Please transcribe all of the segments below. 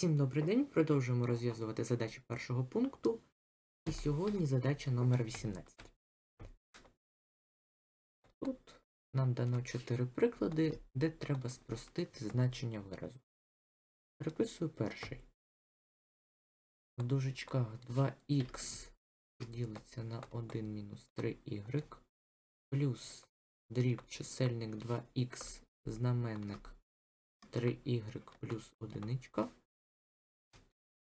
Всім добрий день. Продовжуємо розв'язувати задачі першого пункту. І сьогодні задача номер 18. Тут нам дано 4 приклади, де треба спростити значення виразу. Переписую перший. В дужечках 2х ділиться на 1 мінус 3y плюс дріб чисельник 2х знаменник 3y плюс одиничка.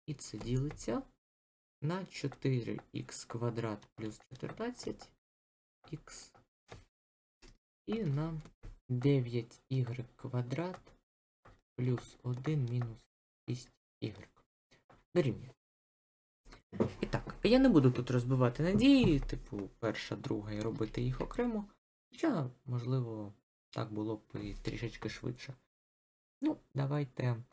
І це ділиться на 4х квадрат плюс 14х і на 9y квадрат плюс 1 мінус 6y. Дорівнює. І так, я не буду тут розбивати надії, типу перша, друга і робити їх окремо. Хоча, можливо, так було б і трішечки швидше. Ну, давайте.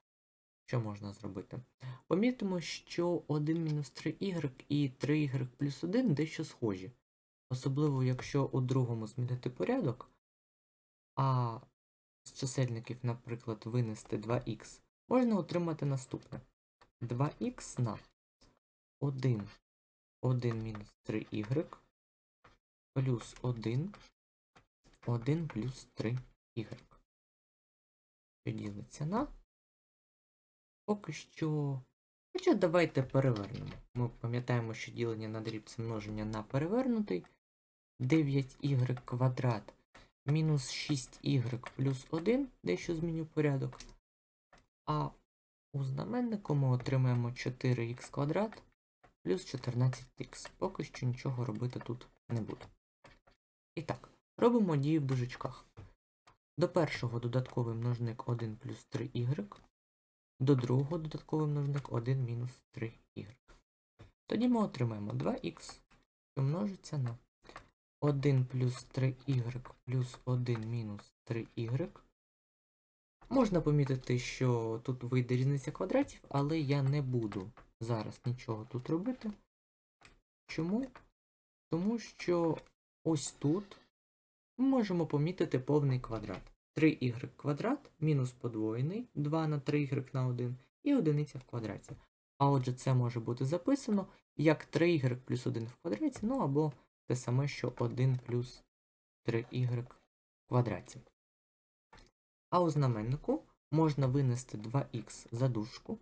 Що можна зробити? Помітимо, що 1 мінус 3y і 3y плюс 1 дещо схожі. Особливо, якщо у другому змінити порядок, а з чисельників, наприклад, винести 2х, можна отримати наступне. 2х на 1, 1 мінус 3y плюс 1, 1 плюс 3y. Що ділиться на Поки що. Хоча давайте перевернемо. Ми пам'ятаємо, що ділення на дріб це множення на перевернутий. 9y квадрат мінус 6y плюс 1, дещо зміню порядок. А у знаменнику ми отримаємо 4х квадрат плюс 14х. Поки що нічого робити тут не буду. І так, робимо дії в дужечках. До першого додатковий множник 1 плюс 3y. До другого додатковий множник 1 мінус 3y. Тоді ми отримаємо 2х, що множиться на 1 плюс 3y плюс 1 мінус 3y. Можна помітити, що тут вийде різниця квадратів, але я не буду зараз нічого тут робити. Чому? Тому що ось тут ми можемо помітити повний квадрат. 3y квадрат мінус подвоєний 2 на 3y на 1 і одиниця в квадраті. А отже, це може бути записано як 3y плюс 1 в квадраті, ну або те саме, що 1 плюс 3y в квадраті. А у знаменнику можна винести 2х за дужку.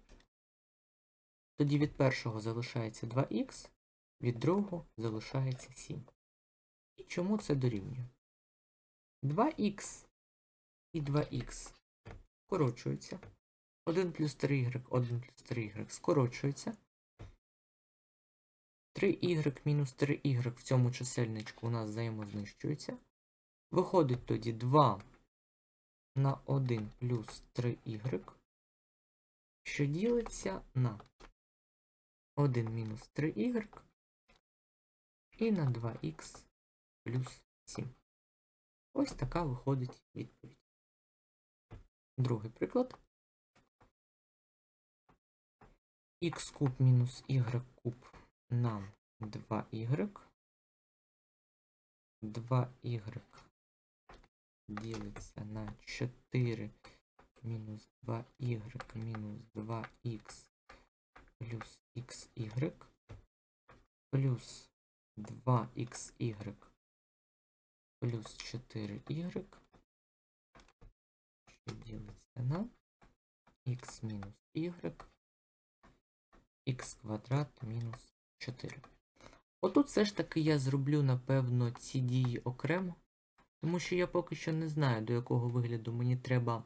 Тоді від першого залишається 2х, від другого залишається 7. І чому це дорівнює? 2х і 2х скорочуються. 1 плюс 3y, 1 плюс 3y скорочується. 3y мінус 3y в цьому чисельничку у нас взаємознищується. Виходить тоді 2 на 1 плюс 3y, що ділиться на 1 мінус 3y і на 2х плюс 7. Ось така виходить відповідь. Другий приклад. х куб мінус y куб на 2y. 2y ділиться на 4 мінус 2y мінус 2х плюс xy плюс 2xy плюс 4y що ділиться на х мінус y, х квадрат мінус 4. Отут все ж таки я зроблю, напевно, ці дії окремо, тому що я поки що не знаю, до якого вигляду мені треба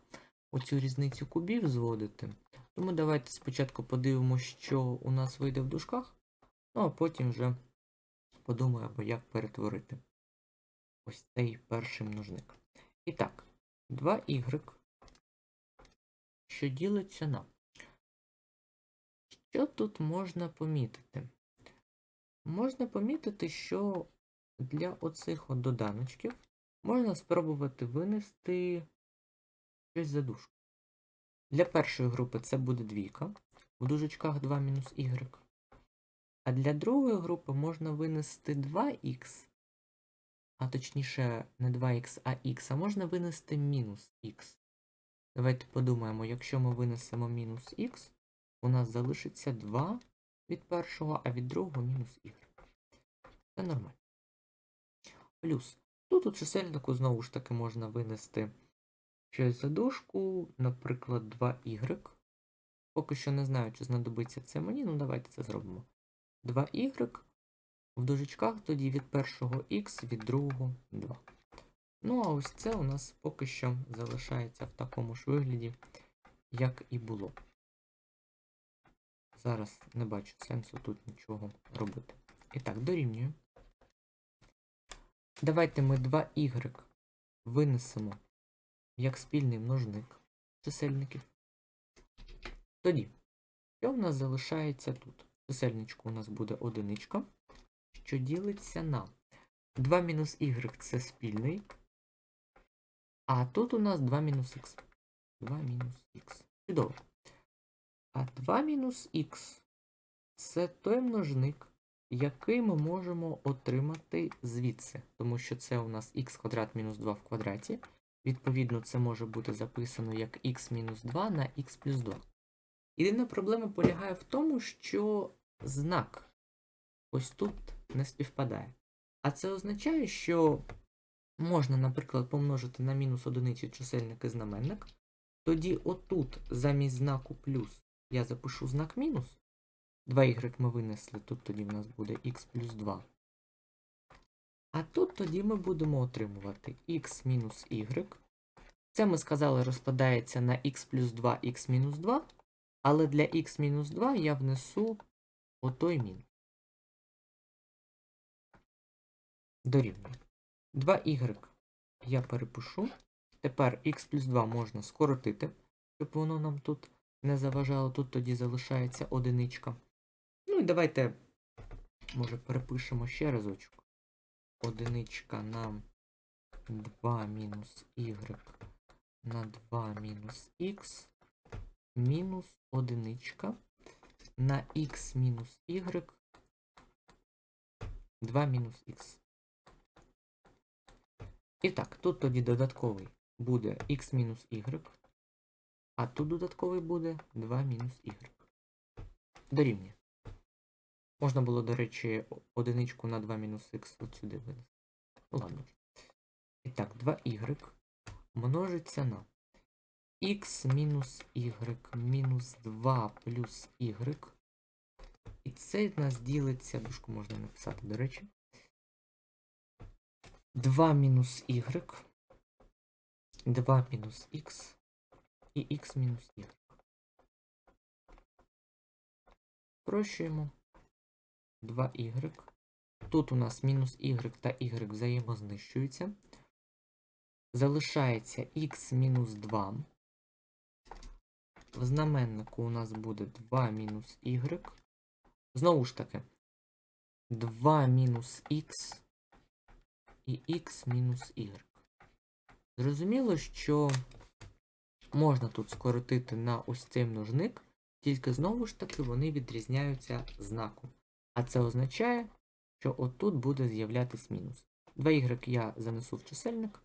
оцю різницю кубів зводити. Тому давайте спочатку подивимося, що у нас вийде в дужках, ну а потім вже подумаємо, як перетворити ось цей перший множник. І так, 2y що ділиться на. Що тут можна помітити? Можна помітити, що для оцих доданочків можна спробувати винести щось за дужку. Для першої групи це буде двійка, в дужечках 2 мінус y. А для другої групи можна винести 2х, а точніше, не 2х, а х, а можна винести мінус х. Давайте подумаємо, якщо ми винесемо мінус х, у нас залишиться 2 від першого, а від другого мінус y. Це нормально. Плюс. Тут у чисельнику знову ж таки можна винести щось за дужку, наприклад, 2y. Поки що не знаю, чи знадобиться це мені, ну давайте це зробимо. 2y в дужечках тоді від першого x, від другого 2. Ну, а ось це у нас поки що залишається в такому ж вигляді, як і було. Зараз не бачу сенсу тут нічого робити. І так, дорівнюю. Давайте ми 2y винесемо як спільний множник чисельників. Тоді, що в нас залишається тут? Чисельничку у нас буде одиничка, що ділиться на 2 мінус y це спільний. А тут у нас 2 мінус х. 2 мінус х. Чудово. А 2 мінус х це той множник, який ми можемо отримати звідси. Тому що це у нас х квадрат мінус 2 в квадраті. Відповідно, це може бути записано як х мінус 2 на х плюс 2. Єдина проблема полягає в тому, що знак ось тут не співпадає. А це означає, що можна, наприклад, помножити на мінус одиницю чисельник і знаменник. Тоді отут замість знаку плюс я запишу знак мінус. 2y ми винесли, тут тоді в нас буде х плюс 2. А тут тоді ми будемо отримувати х мінус y. Це ми сказали розкладається на х плюс 2, х мінус 2. Але для х мінус 2 я внесу отой мінус. Дорівнює. 2y я перепишу. Тепер х плюс 2 можна скоротити, щоб воно нам тут не заважало. Тут тоді залишається одиничка. Ну і давайте, може, перепишемо ще разочок. Одиничка на 2 мінус y на 2 мінус х мінус одиничка на х мінус y 2 мінус х. І так, тут тоді додатковий буде х мінус y, а тут додатковий буде 2 мінус y. Дорівнює. Можна було, до речі, одиничку на 2 мінус х от сюди винести. Ну ладно. І так, 2y множиться на х мінус y мінус 2 плюс y. І це в нас ділиться, дужку можна написати, до речі. 2 мінус y, 2 мінус х і х мінус y. Спрощуємо 2y. Тут у нас мінус y та y взаємознищуються. Залишається х мінус 2. В знаменнику у нас буде 2 мінус y. Знову ж таки, 2 мінус х і х мінус y. Зрозуміло, що можна тут скоротити на ось цей множник, тільки знову ж таки вони відрізняються знаком. А це означає, що отут буде з'являтись мінус. 2y я занесу в чисельник.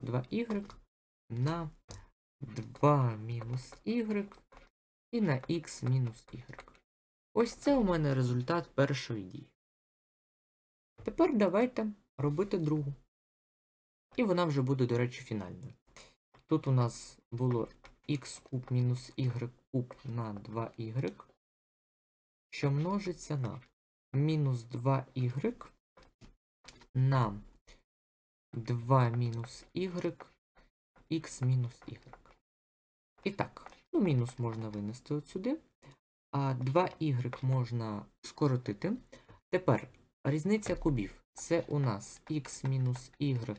2y на 2 мінус y і на х мінус y. Ось це у мене результат першої дії. Тепер давайте робити другу. І вона вже буде, до речі, фінальною. Тут у нас було х куб мінус y куб на 2y, що множиться на мінус 2y на 2 мінус y, х мінус y. І так, ну мінус можна винести от сюди, а 2y можна скоротити. Тепер різниця кубів. Це у нас х мінус y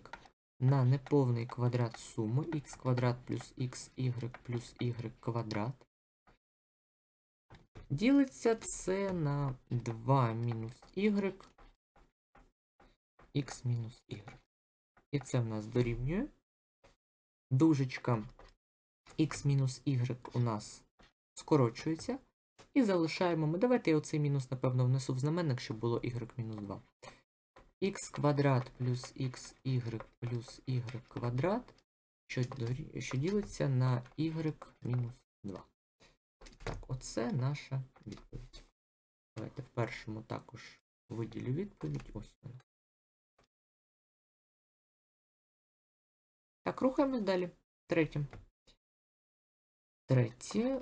на неповний квадрат суми х квадрат плюс xy плюс y квадрат. Ділиться це на 2 мінус y, х мінус y. І це в нас дорівнює. Дужечка х мінус y у нас скорочується. І залишаємо ми. Давайте я оцей мінус, напевно, внесу в знаменник, щоб було y мінус 2. Х квадрат плюс xy плюс y квадрат, що ділиться на y мінус 2. Так, оце наша відповідь. Давайте в першому також виділю відповідь. Ось вона. Так, рухаємось далі. Третє. Третє.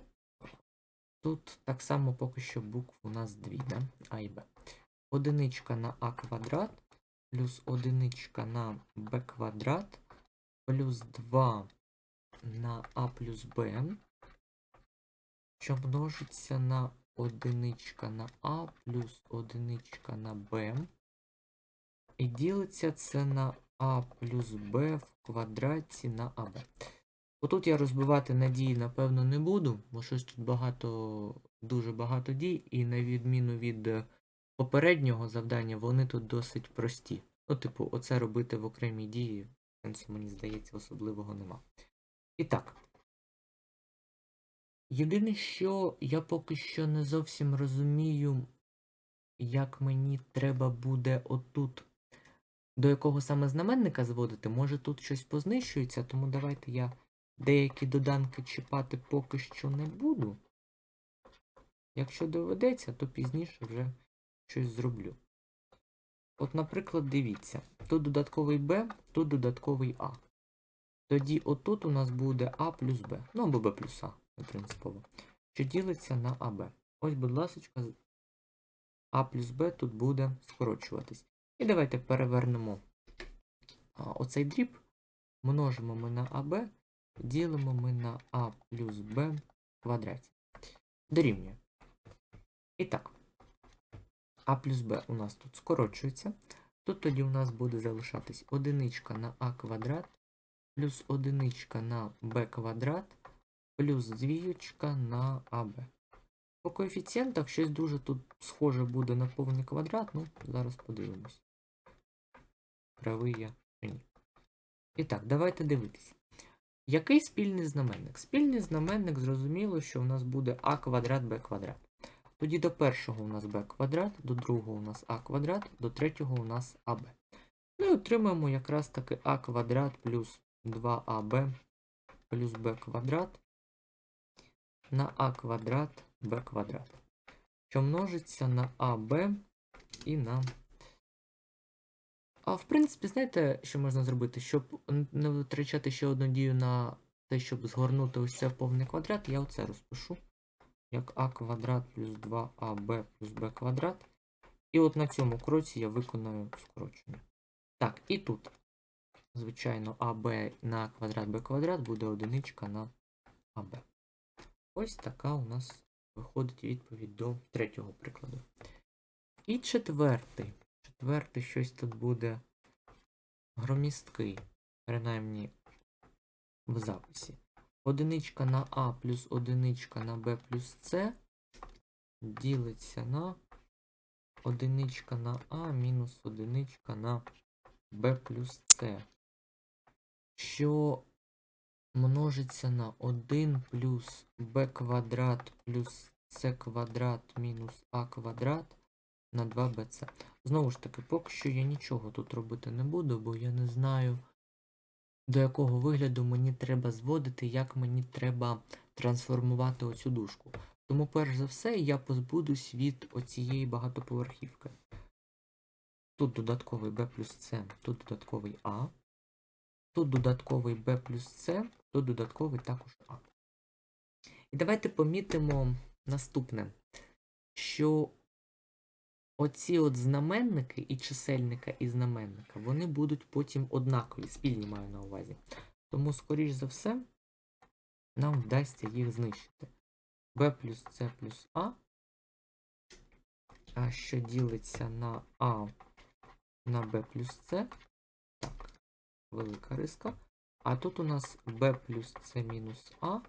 Тут так само поки що букв у нас дві, да? А і Б. Одиничка на А квадрат, плюс одиничка на Б квадрат, плюс 2 на А плюс Б, що множиться на одиничка на А плюс одиничка на Б. І ділиться це на А плюс Б в квадраті на АБ. Отут я розбивати надії, напевно, не буду, бо щось тут багато, дуже багато дій, і на відміну від е, попереднього завдання, вони тут досить прості. Ну, типу, оце робити в окремій дії, сенсу, мені здається, особливого нема. І так. Єдине, що я поки що не зовсім розумію, як мені треба буде отут до якого саме знаменника зводити, може тут щось познищується, тому давайте я деякі доданки чіпати поки що не буду. Якщо доведеться, то пізніше вже щось зроблю. От, наприклад, дивіться, тут додатковий b, тут додатковий а. Тоді отут у нас буде а плюс b. Ну або b плюс а, принципово. Що ділиться на АБ. Ось, будь ласка, а плюс b тут буде скорочуватись. І давайте перевернемо а, оцей дріб, множимо ми на АБ, ділимо ми на А плюс Б в квадраті. Дорівнює. І так, А плюс Б у нас тут скорочується. Тут тоді у нас буде залишатись одиничка на А квадрат, плюс одиничка на Б квадрат, плюс двієчка на АБ. По коефіцієнтах щось дуже тут схоже буде на повний квадрат, ну, зараз подивимось. Правий я чи ні. І так, давайте дивитися. Який спільний знаменник? Спільний знаменник зрозуміло, що у нас буде а квадрат б квадрат. Тоді до першого у нас b квадрат, до другого у нас а квадрат, до третього у нас аб. Ну і отримаємо якраз таки а квадрат плюс 2аб плюс b квадрат на а квадрат b квадрат. Що множиться на АБ і на. А в принципі, знаєте, що можна зробити? Щоб не витрачати ще одну дію на те, щоб згорнути ось це в повний квадрат, я оце розпишу. Як а квадрат плюс 2аб плюс b квадрат. І от на цьому кроці я виконаю скорочення. Так, і тут, звичайно, АБ на квадрат b квадрат буде одиничка на АБ. Ось така у нас виходить відповідь до третього прикладу. І четвертий. Четвертий щось тут буде громісткий, принаймні в записі. Одиничка на А плюс одиничка на Б плюс С ділиться на одиничка на А мінус одиничка на Б плюс С. Що множиться на 1 плюс b квадрат плюс c квадрат мінус а квадрат на 2bc. Знову ж таки, поки що я нічого тут робити не буду, бо я не знаю, до якого вигляду мені треба зводити, як мені треба трансформувати оцю дужку. Тому, перш за все, я позбудусь від оцієї багатоповерхівки. Тут додатковий b плюс c, тут додатковий а. Тут додатковий b плюс c, тут додатковий також А. І давайте помітимо наступне, що оці от знаменники і чисельника і знаменника, вони будуть потім однакові, спільні маю на увазі. Тому, скоріш за все, нам вдасться їх знищити. b плюс c плюс А, а що ділиться на А на b плюс c. Так, велика риска. А тут у нас b плюс c мінус А,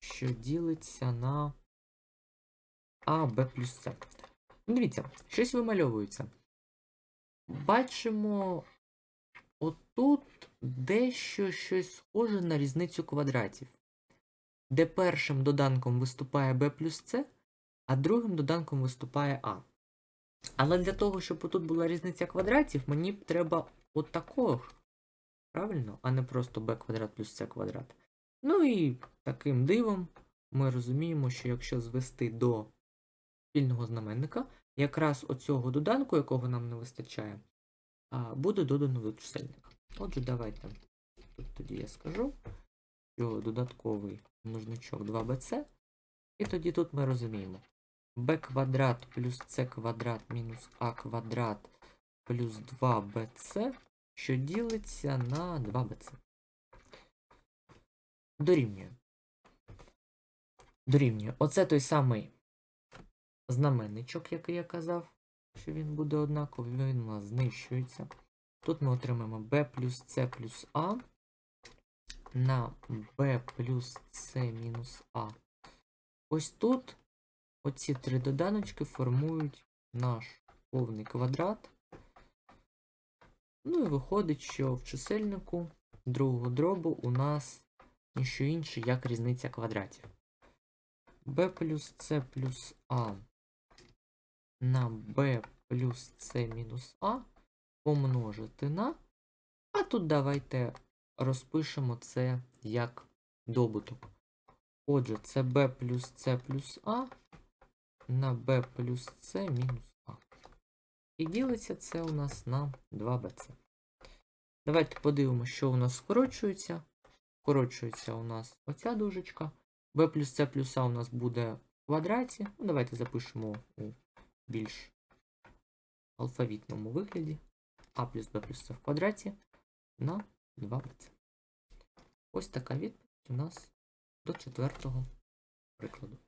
що ділиться на А, b плюс c. Ну, Дивіться, щось вимальовується. Бачимо отут дещо щось схоже на різницю квадратів, де першим доданком виступає b плюс c, а другим доданком виступає А. Але для того, щоб тут була різниця квадратів, мені б треба от такого ж. Правильно? А не просто b квадрат плюс c квадрат. Ну і таким дивом ми розуміємо, що якщо звести до спільного знаменника, якраз оцього доданку, якого нам не вистачає, буде додано до чисельника. Отже, давайте тут тоді я скажу, що додатковий множничок 2bc, і тоді тут ми розуміємо b квадрат плюс c квадрат мінус a квадрат плюс 2bc, що ділиться на 2bc. Дорівнює. Дорівнює. Оце той самий знаменничок, який я казав, що він буде однаковий, він у нас знищується. Тут ми отримаємо b плюс c плюс a на b плюс c мінус a. Ось тут оці три доданочки формують наш повний квадрат. Ну і виходить, що в чисельнику другого дробу у нас ніщо інше, як різниця квадратів. b плюс c плюс a на b плюс c мінус a помножити на. А тут давайте розпишемо це як добуток. Отже, це b плюс c плюс a на b плюс c мінус a. І ділиться це у нас на 2bc. Давайте подивимося, що у нас скорочується. Скорочується у нас оця дужечка. b плюс c плюс a у нас буде в квадраті. Ну, давайте запишемо у більш алфавітному вигляді. а плюс b плюс c в квадраті на 2bc. Ось така відповідь у нас до четвертого прикладу.